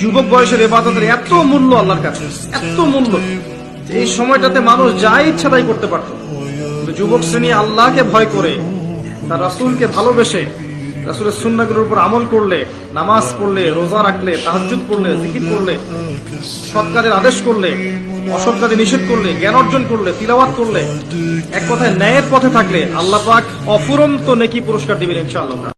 যুবক বয়সের এবাদতের এত মূল্য আল্লাহর কাছে, এত মূল্য। এই সময়টাতে মানুষ যা ইচ্ছা তাই করতে পারত। যুবক শ্রেণি আল্লাহকে ভয় করে, তার রাসূলকে ভালোবেসে, রাসূলের সুন্নাগুলোর উপর আমল করলে, নামাজ পড়লে, রোজা রাখলে, তাহাজ্জুদ পড়লে, জিকির করলে, সৎ আদেশ করলে, অসৎ নিষেধ করলে, জ্ঞান অর্জন করলে, তিলাওয়াত করলে, এক কথায় ন্যায়ের পথে থাকলে আল্লাহ পাক অফুরন্ত নেকি পুরস্কার দিবেন ইনশাআল্লাহ।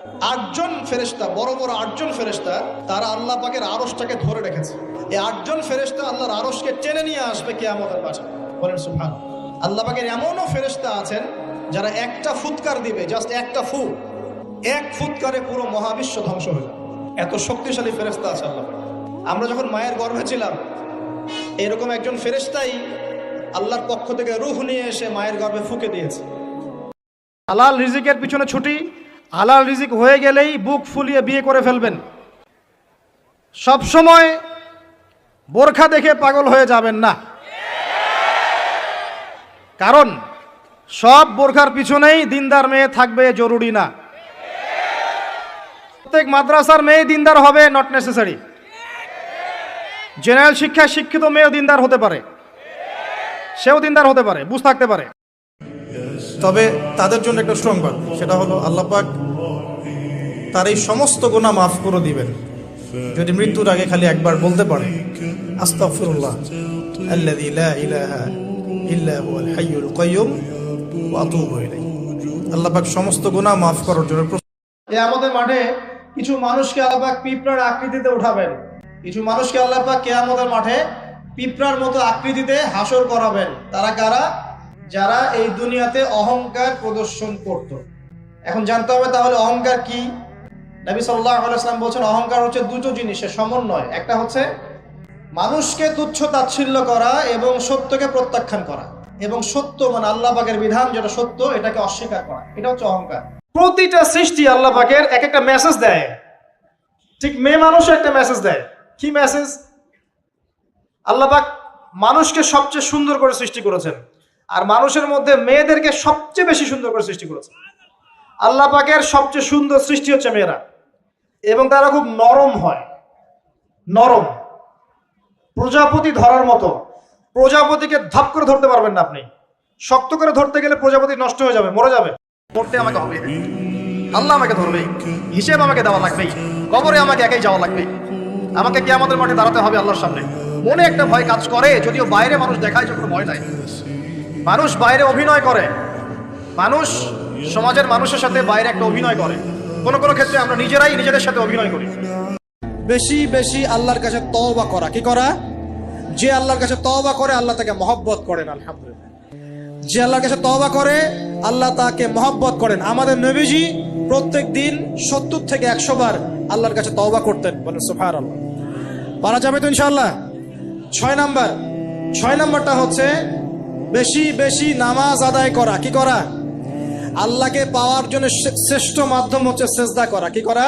আটজন ফেরেশতা, বড় বড় আটজন ফেরেশতা, তারা আল্লাহ পাকের আরশটাকে ধরে রেখেছে। এই আটজন ফেরেশতা আল্লাহর আরশকে টেনে নিয়ে আসবে কে আমাদের মাঝে বলেন সুবহান আল্লাহ পাকের এমনও ফেরেশতা আছেন যারা একটা ফুৎকার দিবে, জাস্ট একটা ফু, এক ফুৎকারে পুরো মহাবিশ্ব ধ্বংস হয়ে যাবে। এত শক্তিশালী ফেরেশতা আছে আল্লাহ। আমরা যখন মায়ের গর্ভে ছিলাম, এরকম একজন ফেরেশতাই আল্লাহর পক্ষ থেকে রুহ নিয়ে এসে মায়ের গর্ভে ফুকে দিয়েছে। হালাল রিজিকের পিছনে ছুটি হালাল রিজিক হয়ে গেলেই বুক ফুলিয়ে বিয়ে করে ফেলবেন। সব সময় বোরখা দেখে পাগল হয়ে যাবেন না। কারণ সব বোরখার পিছনেই দিনদার মেয়ে থাকবে জরুরি না। প্রত্যেক মাদ্রাসার মেয়ে দিনদার হবে নট নেসেসারি জেনারেল শিক্ষায় শিক্ষিত মেয়েও দিনদার হতে পারে। সেও দিনদার হতে পারে, বুঝ থাকতে পারে। তবে তাদের জন্য একটা সংবাদ সেটা হলো আল্লাহ পাক তার এই সমস্ত গুনাহ মাফ করে দিবেন। যদি মৃত্যুর আগে খালি একবার বলতে পারে ইলাইহি। আল্লাহ পাক সমস্ত গুনাহ মাফ করার জন্য আমাদের মাঠে কিছু মানুষকে আল্লাপাক পিঁপড়ার আকৃতিতে উঠাবেন। কিছু মানুষকে আল্লাপাক কেয়ামতের মাঠে পিঁপড়ার মতো আকৃতিতে হাসর করাবেন। তারা কারা? যারা এই দুনিয়াতে অহংকার প্রদর্শন করত। এখন জানতে হবে তাহলে অহংকার কি? নবী আলাইসলাম বলছেন, অহংকার হচ্ছে দুটো জিনিসের সমন্বয়। একটা হচ্ছে মানুষকে তুচ্ছ তাচ্ছিল্য করা এবং সত্যকে প্রত্যাখ্যান করা। এবং সত্য মানে আল্লাহ পাকের বিধান, যেটা সত্য, এটাকে অস্বীকার করা। এটা হচ্ছে অহংকার। প্রতিটা সৃষ্টি আল্লাহ পাকের এক একটা মেসেজ দেয়। ঠিক মেয়ে মানুষও একটা মেসেজ দেয়। কি মেসেজ আল্লাহ পাক মানুষকে সবচেয়ে সুন্দর করে সৃষ্টি করেছেন। আর মানুষের মধ্যে মেয়েদেরকে সবচেয়ে বেশি সুন্দর করে সৃষ্টি করেছে। আল্লাহ পাকের সবচেয়ে সুন্দর সৃষ্টি হচ্ছে মেয়েরা। এবং তারা খুব নরম হয়। নরম। প্রজাপতি ধরার মতো। প্রজাপতিকে ধাপ করে ধরতে পারবেন না আপনি। শক্ত করে ধরতে গেলে প্রজাপতি নষ্ট হয়ে যাবে, মরে যাবে। মরতে আমাকে হবে। আল্লাহ আমাকে ধরবে হিসেব আমাকে দেওয়া লাগবে কবরে আমাকে একাই যাওয়া লাগবে। আমাকে কি আমাদের মাঠে দাঁড়াতে হবে আল্লাহর সামনে। মনে একটা ভয় কাজ করে, যদিও বাইরে মানুষ দেখায় যে কোনো ভয় নাই। মানুষ বাইরে অভিনয় করে। মানুষ সমাজের মানুষের সাথে বাইরে একটা অভিনয় করে। কোনো কোনো ক্ষেত্রে আমরা নিজেরাই নিজেদের সাথে অভিনয় করি। বেশি বেশি আল্লাহর কাছে তওবা করা। কি করা? যে আল্লাহর কাছে তওবা করে, আল্লাহ তাকে মহব্বত করেন, আলহামদুলিল্লাহ। যে আল্লাহর কাছে তওবা করে, আল্লাহ তাকে মহব্বত করেন। আমাদের নবীজি প্রত্যেক দিন সত্তর থেকে একশো বার আল্লাহর কাছে তওবা করতেন। বলেন সুফার আল্লাহ পারা যাবে তো ইনশাল্লাহ ছয় নাম্বার। ছয় নাম্বারটা হচ্ছে বেশি বেশি নামাজ আদায় করা, কি করা? আল্লাহকে পাওয়ার জন্য শ্রেষ্ঠ মাধ্যম হচ্ছে সেজদা করা, কি করা?